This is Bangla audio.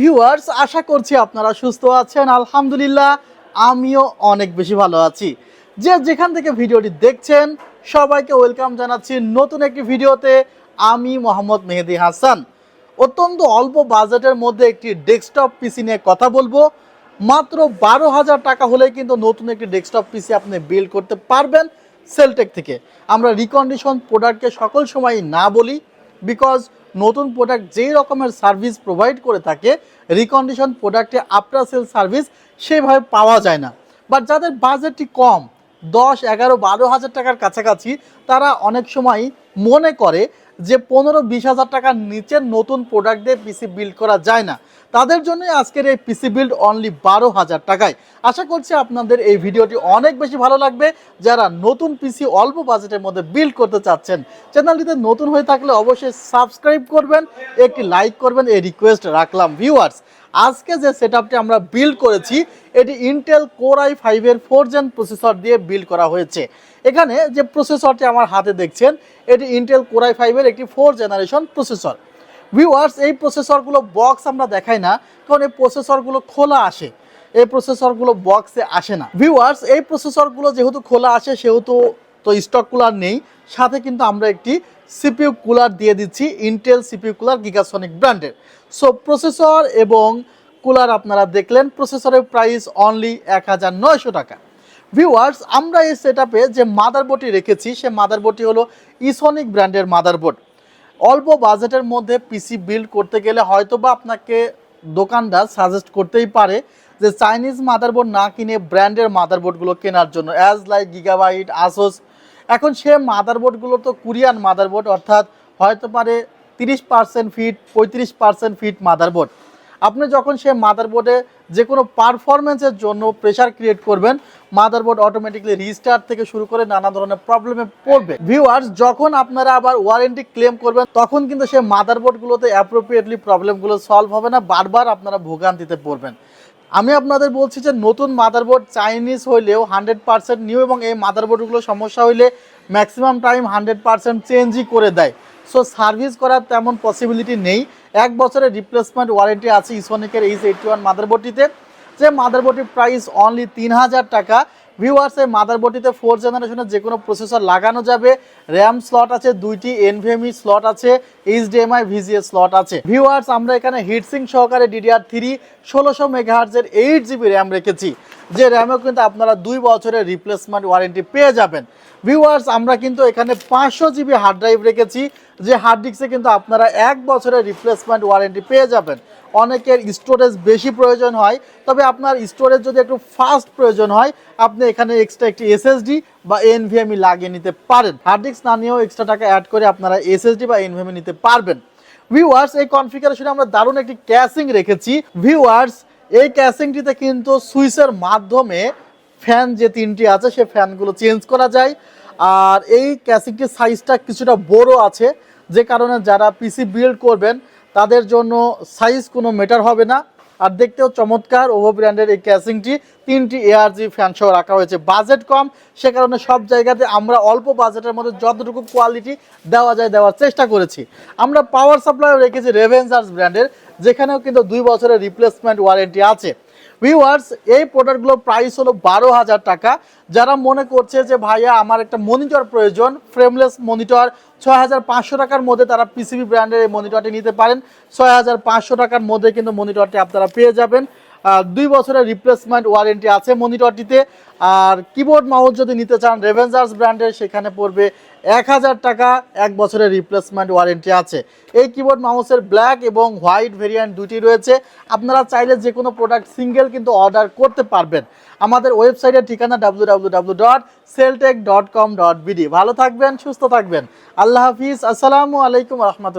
ভিউয়ার্স আশা করছি আপনারা সুস্থ আছেন। আলহামদুলিল্লাহ, আমিও অনেক বেশি ভালো আছি। যে যেখান থেকে ভিডিওটি দেখছেন, সবাইকে ওয়েলকাম জানাচ্ছি নতুন একটি ভিডিওতে। আমি মোহাম্মদ মেহেদি হাসান। অত্যন্ত অল্প বাজেটের মধ্যে একটি ডেস্কটপ পিসি নিয়ে কথা বলব। মাত্র বারো হাজার টাকা হলেই কিন্তু নতুন একটি ডেস্কটপ পিসি আপনি বিল্ড করতে পারবেন সেলটেক থেকে। আমরা রিকন্ডিশন প্রোডাক্টকে সকল সময় না বলি বিকজ নতুন প্রোডাক্ট যেই রকমের সার্ভিস প্রোভাইড করে থাকে রিকন্ডিশন প্রোডাক্টে আফটার সেল সার্ভিস সেভাবে পাওয়া যায় না। বাট যাদের বাজেটটি কম, দশ, এগারো, বারো হাজার টাকার কাছাকাছি, তারা অনেক সময় মনে করে যে পনেরো বিশ হাজার টাকার নিচে নতুন প্রোডাক্ট দিয়ে পিসি বিল্ড করা যায় না। তাদের জন্য আজকের এই পিসি বিল্ড অনলি বারো হাজার টাকায়। আশা করছি আপনাদের এই ভিডিওটি অনেক বেশি ভালো লাগবে। যারা নতুন পিসি অল্প বাজেটের মধ্যে বিল্ড করতে চাচ্ছেন চ্যানেলটিতে নতুন হয়ে থাকলে অবশ্যই সাবস্ক্রাইব করবেন, একটি লাইক করবেন, এই রিকোয়েস্ট রাখলাম ভিউয়ার্স আজকে যে সেট আমরা বিল্ড করেছি, এটি ইন্টেল কোর আই ফাইভের ফোর জেন প্রসেসর দিয়ে বিল্ড করা হয়েছে। এখানে যে প্রসেসরটি আমার হাতে দেখছেন, এটি ইন্টেল কোর আই ফাইভের একটি ফোর জেনারেশন প্রসেসর ভিউয়ার্স এই প্রসেসরগুলো বক্স আমরা দেখাই না, কারণ এই প্রসেসরগুলো খোলা আসে। এই প্রসেসরগুলো বক্সে আসে না। ভিউয়ার্স এই প্রসেসরগুলো যেহেতু খোলা আসে, সেহেতু তো স্টক কুলার নেই। সাথে কিন্তু আমরা একটি সিপিউ কুলার দিয়ে দিচ্ছি ইন্টেল সিপিইউ কুলার গিগাসনিক ব্র্যান্ডের সো প্রসেসর এবং কুলার আপনারা দেখলেন প্রসেসরের প্রাইস অনলি এক হাজার নয়শো টাকা। ভিউয়ার্স আমরা এই সেট যে মাদারবোর্ডটি রেখেছি, সে মাদারবোর্ডটি হলো ইসনিক ব্র্যান্ডের মাদারবোর্ড অল্প বাজেটের মধ্যে পিসি বিল্ড করতে গেলে হয়তো বা আপনাকে দোকানদার সাজেস্ট করতেই পারে যে চাইনিজ মাদারবোর্ড না কিনে ব্র্যান্ডের মাদারবোর্ডগুলো কেনার জন্য। অ্যাজ লাইক গিগাবাইট আসোস এখন সে মাদারবোর্ডগুলো তো কোরিয়ান মাদারবোর্ড অর্থাৎ হয়তো পারে তিরিশ পার্সেন্ট ফিট পঁয়ত্রিশ পার্সেন্ট ফিট মাদারবোর্ড আপনি যখন সে মাদারবোর্ডে যে কোনো পারফরমেন্সের জন্য প্রেশার ক্রিয়েট করবেন মাদারবোর্ড অটোমেটিকলি রিস্টার্ট থেকে শুরু করে নানা ধরনের প্রবলেমে পড়বে। ভিউয়ার্স যখন আপনারা আবার ওয়ারেন্টি ক্লেম করবেন, তখন কিন্তু সে মাদারবোর্ডগুলোতে অ্যাপ্রোপ্রিয়েটলি প্রবলেমগুলো সলভ হবে না, বারবার আপনারা ভোগান্তিতে পড়বেন। আমি আপনাদের বলছি যে নতুন মাদারবোর্ড চাইনিজ হইলেও হান্ড্রেড পার্সেন্ট নিউ এবং এই মাদারবোর্ডগুলো সমস্যা হইলে ম্যাক্সিমাম টাইম হান্ড্রেড পার্সেন্ট চেঞ্জই করে দেয়। সো সার্ভিস করার তেমন পসিবিলিটি নেই। এক বছরের রিপ্লেসমেন্ট ওয়ারেন্টি আছে ইসোনিকের এইচ এইটটি ওয়ান মাদারবোর্ডটিতে। যে মাদারবোর্ডটির প্রাইস অনলি তিন হাজার টাকা। ভিউয়ার্স এই মাদারবোর্ডটিতে ফোর জেনারেশনের যে কোনো প্রসেসর লাগানো যাবে। র্যাম স্লট আছে, দুইটি এনভিএমই স্লট আছে এইচডিএমআই ভিজিএ স্লট আছে। ভিউয়ার্স আমরা এখানে হিটসিং সহকারে ডিডিআর থ্রি ষোলোশো মেগাহার্জের এইট জিবি র্যাম রেখেছি। যে র্যামেও কিন্তু আপনারা দুই বছরের রিপ্লেসমেন্ট ওয়ারেন্টি পেয়ে যাবেন। ভিউয়ার্স আমরা কিন্তু এখানে পাঁচশো জিবি হার্ড ড্রাইভ রেখেছি, যে হার্ড ডিস্কে কিন্তু আপনারা এক বছরের রিপ্লেসমেন্ট ওয়ারেন্টি পেয়ে যাবেন। অনেকের স্টোরেজ বেশি প্রয়োজন হয়, তবে আপনার স্টোরেজ যদি একটু ফাস্ট প্রয়োজন হয়, আপনি এখানে এক্সট্রা একটি এসএসডি বা এনভিএমই লাগিয়ে নিতে পারেন। হার্ড ডিস্ক না নিয়েও এক্সট্রা টাকা অ্যাড করে আপনারা এসএসডি বা এনভিএমই নিতে পারবেন। ভিউয়ার্স এই কনফিগারেশনে আমরা দারুণ একটি ক্যাশিং রেখেছি। ভিউয়ার্স এই ক্যাসিংটিতে কিন্তু সুইচের মাধ্যমে ফ্যান যে তিনটি আছে, সে ফ্যানগুলো চেঞ্জ করা যায়। আর এই ক্যাসিংটির সাইজটা কিছুটা বড় আছে, যে কারণে যারা পিসি বিল্ড করবেন, তাদের জন্য সাইজ কোনো মেটার হবে না। আর দেখতেও চমৎকার ওভো ব্র্যান্ডের এই ক্যাসিংটি তিনটি এআরজি ফ্যান সহ রাখা হয়েছে। বাজেট কম, সে কারণে সব জায়গাতে আমরা অল্প বাজেটের মধ্যে যতটুকু কোয়ালিটি দেওয়া যায় দেওয়ার চেষ্টা করেছি। আমরা পাওয়ার সাপ্লাইও রেখেছি রেভেন্সার্স ব্র্যান্ডের যেখানেও কিন্তু দুই বছরের রিপ্লেসমেন্ট ওয়ারেন্টি আছে। ভিউয়ার্স এই প্রোডাক্টগুলোর প্রাইস হলো বারো হাজার টাকা। যারা মনে করছে যে, ভাইয়া, আমার একটা মনিটর প্রয়োজন ফ্রেমলেস মনিটর ছয় হাজার পাঁচশো টাকার মধ্যে তারা পিসিবি ব্র্যান্ডের এই মনিটরটি নিতে পারেন। ছয় হাজার পাঁচশো টাকার মধ্যে কিন্তু মনিটরটি আপনারা পেয়ে যাবেন। দুই বছরের রিপ্লেসমেন্ট ওয়ারেন্টি আছে মনিটরটিতে আর কিবোর্ড মাউস যদি নিতে চান রেভেঞ্জার্স ব্র্যান্ডের সেখানে পড়বে এক হাজার টাকা, এক বছরের রিপ্লেসমেন্ট ওয়ারেন্টি আছে। এই কিবোর্ড মাউসের ব্ল্যাক এবং হোয়াইট ভেরিয়েন্ট দুটি রয়েছে। আপনারা চাইলে যে কোনো প্রোডাক্ট সিঙ্গেল কিন্তু অর্ডার করতে পারবেন। আমাদের ওয়েবসাইটের ঠিকানা W W W dot Celltech dot com dot BD ভালো থাকবেন, সুস্থ থাকবেন। আল্লাহ হাফিজ। আসসালামু আলাইকুম রহমতুল্লাহ।